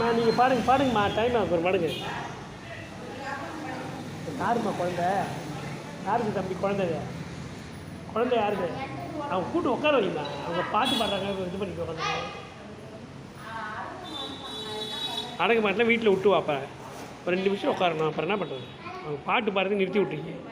மா நீங்கள் பாடுங்க பாடுங்கம்மா டைம் ஆகும் ஒரு பாடுங்க யாரும்மா குழந்த? யாருக்கு தம்பி குழந்தை குழந்தை யாருக்கு? அவங்க கூட்டு உட்கார வைமா அவங்க பாட்டு பாடுறாங்க இது பண்ணிக்க உட்காந்து அடங்க மாட்டேன் வீட்டில் விட்டு வாப்பா ஒரு ரெண்டு நிமிஷம் உட்காரணும் அப்புறம் என்ன பண்ணுறது அவங்க பாட்டு பாடுறது நிறுத்தி விட்டுருக்கீங்க.